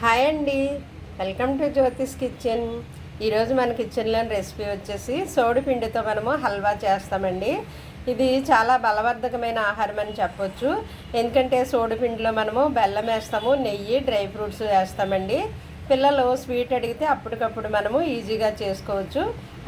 Hi అండి. Welcome to Jyothish kitchen. ఈరోజు మన కిచెన్లోని రెసిపీ వచ్చేసి సోడి పిండితో మనము హల్వా చేస్తామండి. ఇది చాలా బలవర్ధకమైన ఆహారం అని చెప్పొచ్చు. ఎందుకంటే సోడి పిండిలో మనము బెల్లం వేస్తాము నెయ్యి డ్రై ఫ్రూట్స్ వేస్తామండి. పిల్లలు స్వీట్ అడిగితే అప్పటికప్పుడు మనము ఈజీగా చేసుకోవచ్చు.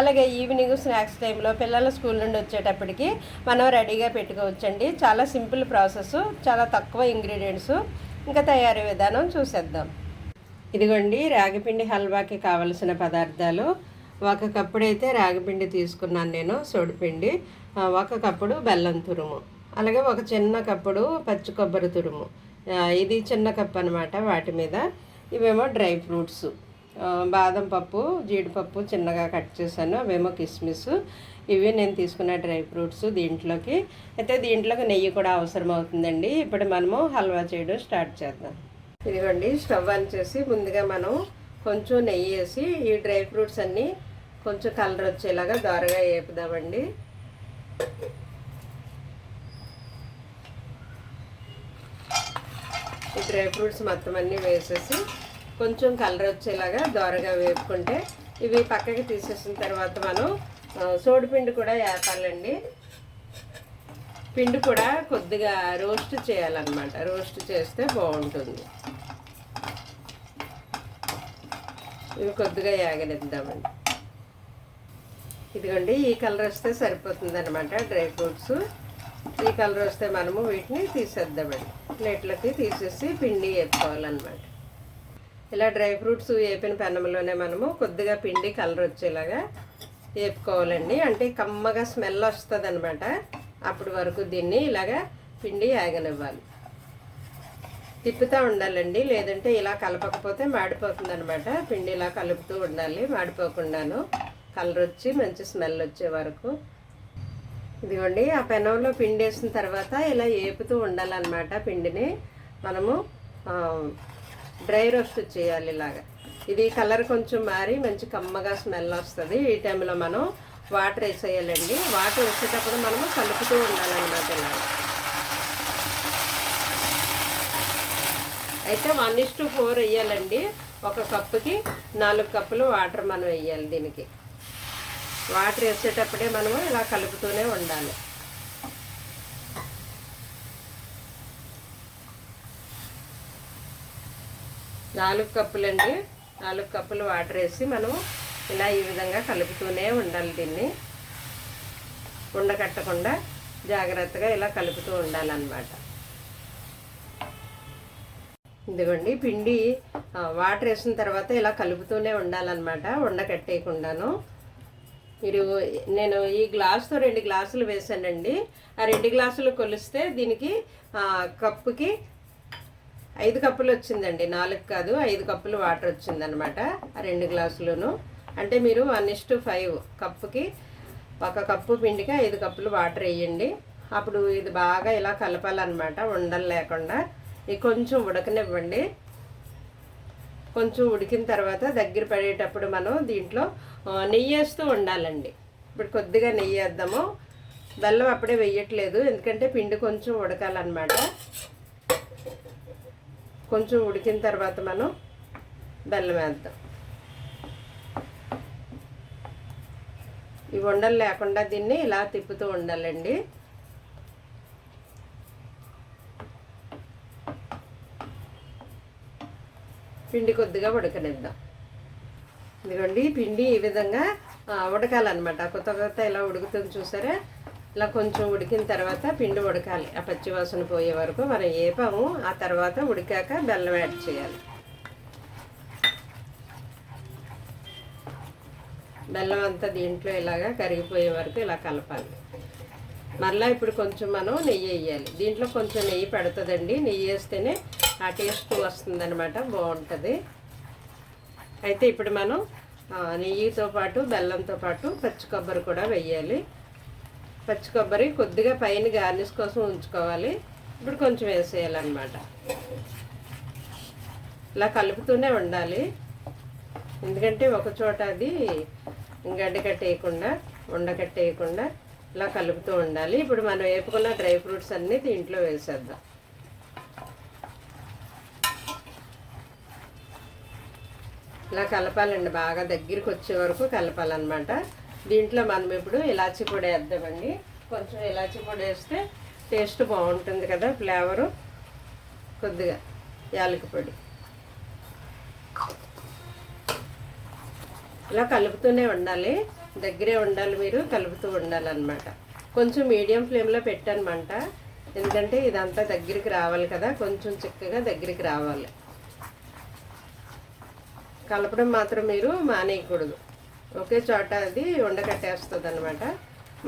అలాగే ఈవినింగ్ స్నాక్స్ టైంలో పిల్లలు స్కూల్ నుండి వచ్చేటప్పటికి మనం రెడీగా పెట్టుకోవచ్చండి. చాలా సింపుల్ ప్రాసెస్ చాలా తక్కువ ఇంగ్రీడియంట్స్. ఇంకా తయారీ విధానం చూసేద్దాం. ఇదిగోండి రాగిపిండి హల్వాకి కావలసిన పదార్థాలు. ఒక కప్పుడైతే రాగిపిండి తీసుకున్నాను నేను సోడిపిండి. ఒక కప్పుడు బెల్లం తురుము. అలాగే ఒక చిన్న కప్పుడు పచ్చి కొబ్బరి తురుము. ఇది చిన్న కప్పు అనమాట వాటి మీద. ఇవేమో డ్రై ఫ్రూట్స్. బాదం పప్పు జీడిపప్పు చిన్నగా కట్ చేశాను అవేమో కిస్మిస్. ఇవి నేను తీసుకున్న డ్రై ఫ్రూట్స్ దీంట్లోకి. అయితే దీంట్లోకి నెయ్యి కూడా అవసరం అవుతుందండి ఇప్పుడు మనము హల్వా చేయడం స్టార్ట్ చేద్దాం. ఇదిగోండి స్టవ్ ఆన్ చేసి ముందుగా మనం కొంచెం నెయ్యి వేసి ఈ డ్రై ఫ్రూట్స్ అన్నీ కొంచెం కలర్ వచ్చేలాగా దోరగా వేపుదామండి. ఈ డ్రై ఫ్రూట్స్ మొత్తం అన్నీ వేసేసి కొంచెం కలర్ వచ్చేలాగా దోరగా వేపుకుంటే ఇవి పక్కకి తీసేసిన తర్వాత మనం సోడిపిండి కూడా వేపాలండి. పిండి కూడా కొద్దిగా రోస్ట్ చేయాలన్నమాట. రోస్ట్ చేస్తే బాగుంటుంది. ఇవి కొద్దిగా యాగనిద్దామండి ఇదిగోండి ఈ కలర్ వస్తే సరిపోతుంది అనమాట డ్రై ఫ్రూట్స్. ఈ కలర్ వస్తే మనము వీటిని తీసేద్దామండి. ప్లేట్లకి తీసేసి పిండి వేపుకోవాలన్నమాట ఇలా డ్రై ఫ్రూట్స్ వేపిన పెనంలోనే మనము కొద్దిగా పిండి కలర్ వచ్చేలాగా వేపుకోవాలండి. అంటే కమ్మగా స్మెల్ వస్తుంది అనమాట అప్పటి వరకు దీన్ని ఇలాగా పిండి ఆగనివ్వాలి తిప్పుతూ ఉండాలండి. లేదంటే ఇలా కలపకపోతే మాడిపోతుంది అనమాట పిండి ఇలా కలుపుతూ ఉండాలి. మాడిపోకుండాను కలర్ వచ్చి మంచి స్మెల్ వచ్చే వరకు. ఇదిగోండి ఆ పెనంలో పిండి వేసిన తర్వాత ఇలా ఏపుతూ ఉండాలన్నమాట పిండిని. మనము డ్రై రోస్ట్ చేయాలి ఇలాగా. ఇది కలర్ కొంచెం మారి మంచి కమ్మగా స్మెల్ వస్తుంది. ఈ టైంలో మనం వాటర్ వేసేయాలండి. వాటర్ వేసేటప్పుడు మనము కలుపుతూ ఉండాలన్నమాట ఇలాగా. అయితే వన్ ఇస్ టు ఫోర్ వేయాలండి ఒక కప్పుకి నాలుగు కప్పులు వాటర్ మనం వేయాలి దీనికి. వాటర్ వేసేటప్పుడే మనము ఇలా కలుపుతూనే ఉండాలి. నాలుగు కప్పులండి. నాలుగు కప్పులు వాటర్ వేసి మనం ఇలా ఈ విధంగా కలుపుతూనే ఉండాలి దీన్ని. ఉండకట్టకుండా జాగ్రత్తగా ఇలా కలుపుతూ ఉండాలన్నమాట. ఇదిగోండి పిండి వాటర్ వేసిన తర్వాత ఇలా కలుపుతూనే ఉండాలన్నమాట ఉండకట్టేయకుండాను. మీరు నేను ఈ గ్లాస్తో రెండు గ్లాసులు వేసానండి ఆ రెండు గ్లాసులు కొలిస్తే దీనికి కప్పుకి ఐదు కప్పులు వచ్చిందండి. నాలుగు కాదు ఐదు కప్పులు వాటర్ వచ్చిందనమాట ఆ రెండు గ్లాసులను. అంటే మీరు వన్ ఇస్ టు ఫైవ్ కప్పుకి ఒక కప్పు పిండికి ఐదు కప్పులు వాటర్ వేయండి. అప్పుడు ఇది బాగా ఇలా కలపాలన్నమాట ఉండలు లేకుండా ఇది కొంచెం ఉడకనివ్వండి. కొంచెం ఉడికిన తర్వాత దగ్గర పడేటప్పుడు మనం దీంట్లో నెయ్యి వేస్తూ ఉండాలండి. ఇప్పుడు కొద్దిగా నెయ్యి వేద్దాము. బెల్లం అప్పుడే వేయట్లేదు ఎందుకంటే పిండి కొంచెం ఉడకాలన్నమాట. కొంచెం ఉడికిన తర్వాత మనం బెల్లం వేద్దాం. ఈ ఉండలు లేకుండా దీన్ని ఇలా తిప్పుతూ ఉండాలండి. పిండి కొద్దిగా ఉడకనిద్దాం. ఇదిగోండి పిండి ఈ విధంగా ఉడకాలన్నమాట. కొత్త కొత్త ఇలా ఉడుకుతుంది చూసారా? ఇలా కొంచెం ఉడికిన తర్వాత పిండి ఉడకాలి. ఆ పచ్చి వాసన పోయే వరకు మనం ఏపాము ఆ తర్వాత ఉడికాక బెల్లం యాడ్ చేయాలి. బెల్లం అంతా దీంట్లో ఇలాగా కరిగిపోయే వరకు ఇలా కలపాలి. మళ్ళీ ఇప్పుడు కొంచెం మనం నెయ్యి వేయాలి. దీంట్లో కొంచెం నెయ్యి పెడుతుందండి. నెయ్యి వేస్తేనే ఆ టేస్ట్ వస్తుందన్నమాట. బాగుంటుంది. అయితే ఇప్పుడు మనం నెయ్యితో పాటు బెల్లంతో పాటు పచ్చి కొబ్బరి కూడా వేయాలి. పచ్చి కొబ్బరి కొద్దిగా పైన గార్నిష్ కోసం ఉంచుకోవాలి. ఇప్పుడు కొంచెం వేసేయాలన్నమాట. ఇలా కలుపుతూనే ఉండాలి. ఎందుకంటే ఒక చోట అది గడ్డి కట్టేయకుండా ఉండకట్టేయకుండా ఇలా కలుపుతూ ఉండాలి. ఇప్పుడు మనం వేపుకున్న డ్రై ఫ్రూట్స్ అన్నీ దీంట్లో వేసేద్దాం. ఇలా కలపాలండి. బాగా దగ్గరికి వచ్చే వరకు కలపాలన్నమాట. దీంట్లో మనం ఇప్పుడు ఇలాచీ పొడి వేద్దామండి. కొంచెం ఇలాచీ పొడి వేస్తే టేస్ట్ బాగుంటుంది కదా ఫ్లేవరు. కొద్దిగా యాలక పొడి. ఇలా కలుపుతూనే ఉండాలి. దగ్గరే ఉండాలి మీరు కలుపుతూ ఉండాలన్నమాట. కొంచెం మీడియం ఫ్లేమ్లో పెట్టనమాట. ఎందుకంటే ఇదంతా దగ్గరికి రావాలి కదా కొంచెం చిక్కగా దగ్గరికి రావాలి. కలపడం మాత్రం మీరు మానేయకూడదు. ఒకే చోట అది ఉండకట్టేస్తుంది అనమాట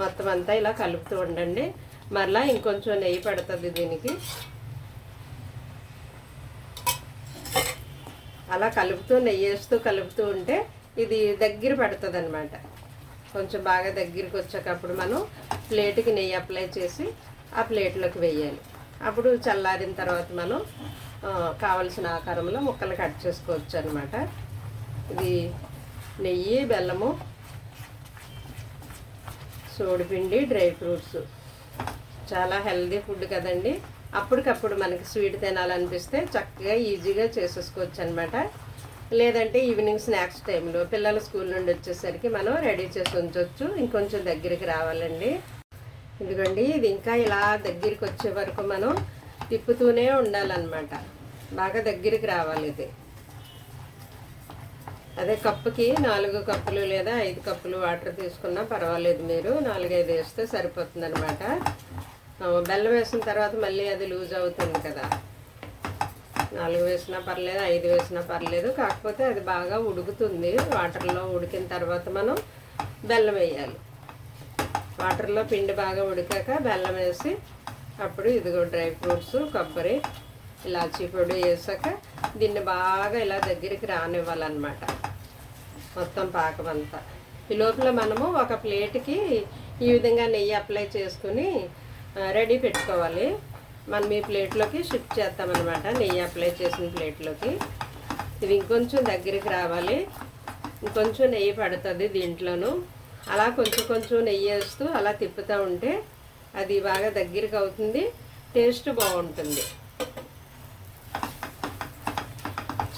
మొత్తం అంతా ఇలా కలుపుతూ ఉండండి. మరలా ఇంకొంచెం నెయ్యి పడుతుంది దీనికి. అలా కలుపుతూ నెయ్యి వేస్తూ కలుపుతూ ఉంటే ఇది దగ్గర పడుతుంది అనమాట కొంచెం బాగా దగ్గరికి వచ్చేటప్పుడు మనం ప్లేట్కి నెయ్యి అప్లై చేసి ఆ ప్లేట్లోకి వేయాలి. అప్పుడు చల్లారిన తర్వాత మనం కావలసిన ఆకారంలో ముక్కలు కట్ చేసుకోవచ్చు అనమాట ఇది నెయ్యి బెల్లము సోడిపిండి డ్రై ఫ్రూట్స్. చాలా హెల్దీ ఫుడ్ కదండి. అప్పటికప్పుడు మనకి స్వీట్ తినాలనిపిస్తే చక్కగా ఈజీగా చేసేసుకోవచ్చు అనమాట లేదంటే ఈవినింగ్ స్నాక్స్ టైంలో పిల్లలు స్కూల్ నుండి వచ్చేసరికి మనం రెడీ చేసి ఉంచవచ్చు ఇంకొంచెం దగ్గరికి రావాలండి. ఎందుకండి ఇది ఇంకా ఇలా దగ్గరికి వచ్చే వరకు మనం తిప్పుతూనే ఉండాలన్నమాట. బాగా దగ్గరికి రావాలి ఇది. అదే కప్పుకి నాలుగు కప్పులు లేదా ఐదు కప్పులు వాటర్ తీసుకున్నా పర్వాలేదు మీరు. నాలుగైదు వేస్తే సరిపోతుంది అనమాట బెల్లం వేసిన తర్వాత మళ్ళీ అది లూజ్ అవుతుంది కదా. నాలుగు వేసినా పర్లేదు ఐదు వేసినా పర్లేదు. కాకపోతే అది బాగా ఉడుకుతుంది. వాటర్లో ఉడికిన తర్వాత మనం బెల్లం వేయాలి. వాటర్లో పిండి బాగా ఉడికాక బెల్లం వేసి అప్పుడు ఇదిగో డ్రై ఫ్రూట్స్ కొబ్బరి ఇలాచీ పొడి వేసాక దీన్ని బాగా ఇలా దగ్గరికి రానివ్వాలన్నమాట. మొత్తం పాకం అంతా. ఈ లోపల మనము ఒక ప్లేట్కి ఈ విధంగా నెయ్యి అప్లై చేసుకుని రెడీ పెట్టుకోవాలి. మనం ఈ ప్లేట్లోకి షిఫ్ట్ చేస్తామన్నమాట. నెయ్యి అప్లై చేసిన ప్లేట్లోకి. ఇది ఇంకొంచెం దగ్గరికి రావాలి. ఇంకొంచెం నెయ్యి పడుతుంది దీంట్లోనూ. అలా కొంచెం కొంచెం నెయ్యి వేస్తూ అలా తిప్పుతూ ఉంటే అది బాగా దగ్గరికి అవుతుంది. టేస్ట్ బాగుంటుంది.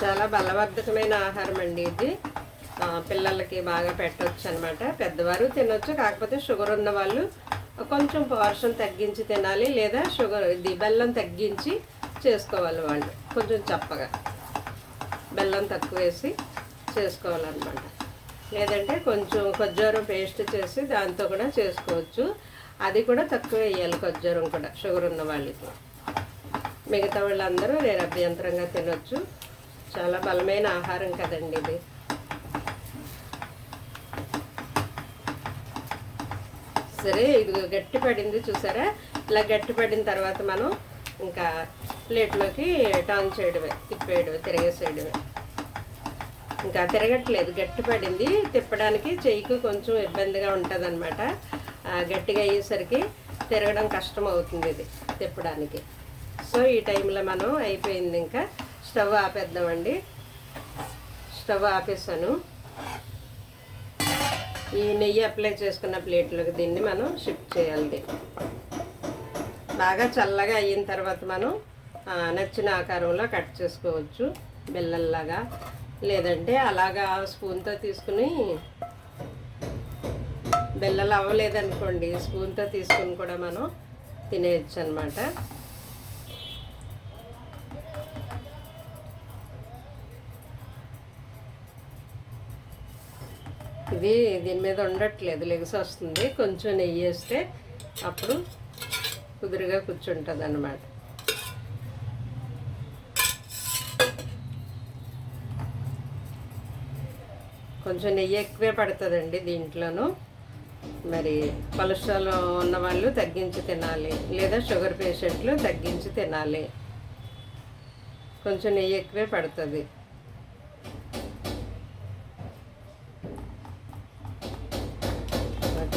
చాలా బలవర్ధకమైన ఆహారం అండి ఇది. పిల్లలకి బాగా పెట్టవచ్చు అనమాట పెద్దవారు తినొచ్చు కాకపోతే షుగర్ ఉన్న వాళ్ళు కొంచెం పోర్షన్ తగ్గించి తినాలి లేదా షుగర్ ఇది బెల్లం తగ్గించి చేసుకోవాలి వాళ్ళు. కొంచెం చప్పగా. బెల్లం తక్కువ వేసి చేసుకోవాలన్నమాట. లేదంటే కొంచెం ఖజ్జూరం పేస్ట్ చేసి దాంతో కూడా చేసుకోవచ్చు. అది కూడా తక్కువ వేయాలి ఖజ్జూరం కూడా షుగర్ ఉన్న వాళ్ళకి. మిగతా వాళ్ళందరూ నేను అభ్యంతరంగా తినొచ్చు. చాలా బలమైన ఆహారం కదండి ఇది. సరే ఇది గట్టి పడింది చూసారా? ఇలా గట్టి పడిన తర్వాత మనం ఇంకా ప్లేట్లోకి టర్న్ చేయడమే తిప్పేయడమే తిరగేసేయడమే. ఇంకా తిరగట్లేదు గట్టి పడింది తిప్పడానికి చెయ్యికి కొంచెం ఇబ్బందిగా ఉంటుందన్నమాట. గట్టిగా అయ్యేసరికి తిరగడం కష్టం అవుతుంది ఇది తిప్పడానికి. సో ఈ టైంలో మనం అయిపోయింది ఇంకా. స్టవ్ ఆపేద్దామండి. స్టవ్ ఆపేసాను ఈ నెయ్యి అప్లై చేసుకున్న ప్లేట్లోకి దీన్ని మనం షిఫ్ట్ చేయాలి. బాగా చల్లగా అయిన తర్వాత మనం నచ్చిన ఆకారంలో కట్ చేసుకోవచ్చు బెల్లల్లాగా. లేదంటే అలాగా స్పూన్తో తీసుకుని బెల్లలు అవ్వలేదనుకోండి స్పూన్తో తీసుకుని కూడా మనం తినేయచ్చు అనమాట ఇది దీని మీద ఉండట్లేదు లెగసి వస్తుంది. కొంచెం నెయ్యి వేస్తే అప్పుడు కుదురుగా కూర్చుంటుంది అన్నమాట కొంచెం నెయ్యి ఎక్కువే పడుతుందండి దీంట్లోనూ. మరి కొలెస్ట్రాల్ ఉన్న వాళ్ళు తగ్గించి తినాలి లేదా షుగర్ పేషెంట్లు తగ్గించి తినాలి. కొంచెం నెయ్యి ఎక్కువే పడుతుంది.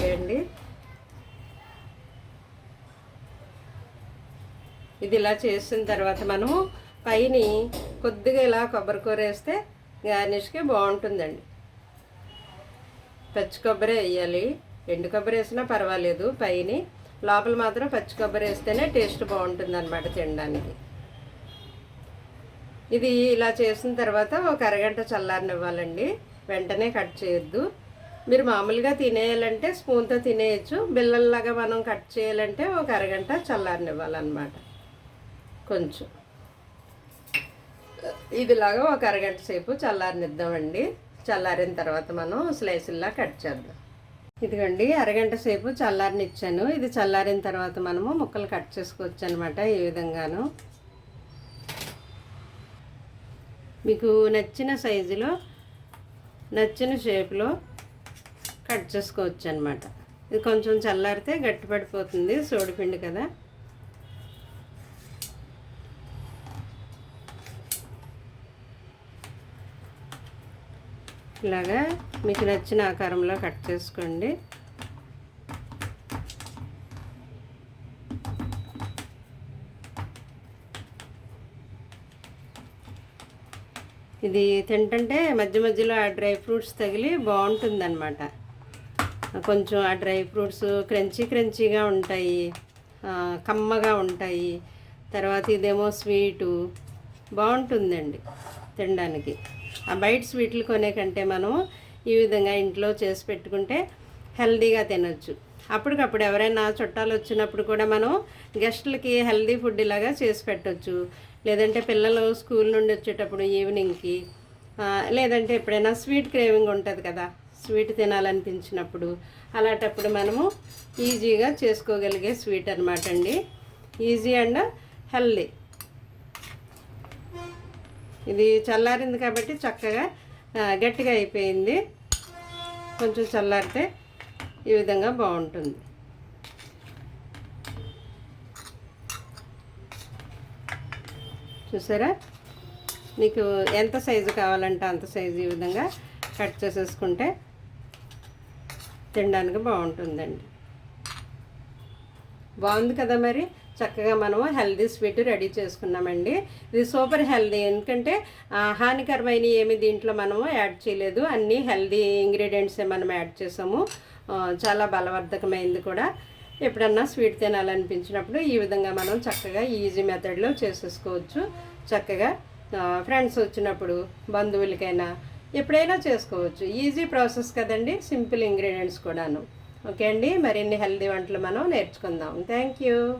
చేయండి అండి ఇది ఇలా చేసిన తర్వాత మనము పైన కొద్దిగా ఇలా కొబ్బరి వేస్తే గార్నిష్కి బాగుంటుందండి. పచ్చి కొబ్బరి వేయాలి. ఎండు కొబ్బరి వేసినా పర్వాలేదు పైన. లోపల మాత్రం పచ్చి కొబ్బరి వేస్తేనే టేస్ట్ బాగుంటుంది అనమాట తినడానికి. ఇది ఇలా చేసిన తర్వాత ఒక అరగంట చల్లారనివ్వాలండి. వెంటనే కట్ చేయొద్దు. మీరు మామూలుగా తినేయాలంటే స్పూన్తో తినేయచ్చు. బిల్లల్లాగా మనం కట్ చేయాలంటే ఒక అరగంట చల్లారనివ్వాలన్నమాట. కొంచెం. ఇదిలాగా ఒక అరగంట సేపు చల్లారనిద్దామండి. చల్లారిన తర్వాత మనం స్లైసుల్లా కట్ చేద్దాం. ఇదిగోండి అరగంట సేపు చల్లారనిచ్చాను. ఇది చల్లారిన తర్వాత మనము ముక్కలు కట్ చేసుకోవచ్చు అనమాట ఈ విధంగాను. మీకు నచ్చిన సైజులో నచ్చిన షేప్లో కట్ చేసుకోవచ్చు అనమాట ఇది కొంచెం చల్లారితే గట్టిపడిపోతుంది సోడిపిండి కదా. ఇలాగా మీకు నచ్చిన ఆకారంలో కట్ చేసుకోండి. ఇది తింటుంటే మధ్య మధ్యలో ఆ డ్రై ఫ్రూట్స్ తగిలి బాగుంటుందన్నమాట. కొంచెం ఆ డ్రై ఫ్రూట్స్ క్రంచీ క్రంచీగా ఉంటాయి కమ్మగా ఉంటాయి. తర్వాత ఇదేమో స్వీటు. బాగుంటుందండి తినడానికి. ఆ బయట స్వీట్లు కొనే కంటే మనం ఈ విధంగా ఇంట్లో చేసి పెట్టుకుంటే హెల్దీగా తినొచ్చు. అప్పటికప్పుడు ఎవరైనా చుట్టాలు వచ్చినప్పుడు కూడా మనం గెస్టులకి హెల్దీ ఫుడ్ ఇలాగా చేసి పెట్టవచ్చు లేదంటే పిల్లలు స్కూల్ నుండి వచ్చేటప్పుడు ఈవినింగ్కి లేదంటే ఎప్పుడైనా స్వీట్ క్రేవింగ్ ఉంటుంది కదా స్వీట్ తినాలనిపించినప్పుడు అలాంటప్పుడు మనము ఈజీగా చేసుకోగలిగే స్వీట్ అనమాట అండి. Easy and healthy. ఇది చల్లారింది కాబట్టి చక్కగా గట్టిగా అయిపోయింది. కొంచెం చల్లారితే ఈ విధంగా బాగుంటుంది. చూసారా? మీకు ఎంత సైజు కావాలంటే అంత సైజు ఈ విధంగా కట్ చేసేసుకుంటే తినడానికి బాగుంటుందండి. బాగుంది కదా మరి? చక్కగా మనము హెల్దీ స్వీట్ రెడీ చేసుకున్నామండి. ఇది సూపర్ హెల్దీ ఎందుకంటే హానికరమైన ఏమి దీంట్లో మనము యాడ్ చేయలేదు. అన్నీ హెల్దీ ఇంగ్రీడియంట్సే మనం యాడ్ చేసాము. చాలా బలవర్ధకమైంది కూడా. ఎప్పుడన్నా స్వీట్ తినాలనిపించినప్పుడు ఈ విధంగా మనం చక్కగా ఈజీ మెథడ్లో చేసేసుకోవచ్చు. చక్కగా ఫ్రెండ్స్ వచ్చినప్పుడు బంధువులకైనా ఎప్పుడైనా చేసుకోవచ్చు. ఈజీ ప్రాసెస్ కదండి. సింపుల్ ఇంగ్రీడియంట్స్ కూడాను. ఓకే అండి. మరిన్ని హెల్దీ వంటలు మనం నేర్చుకుందాం. Thank you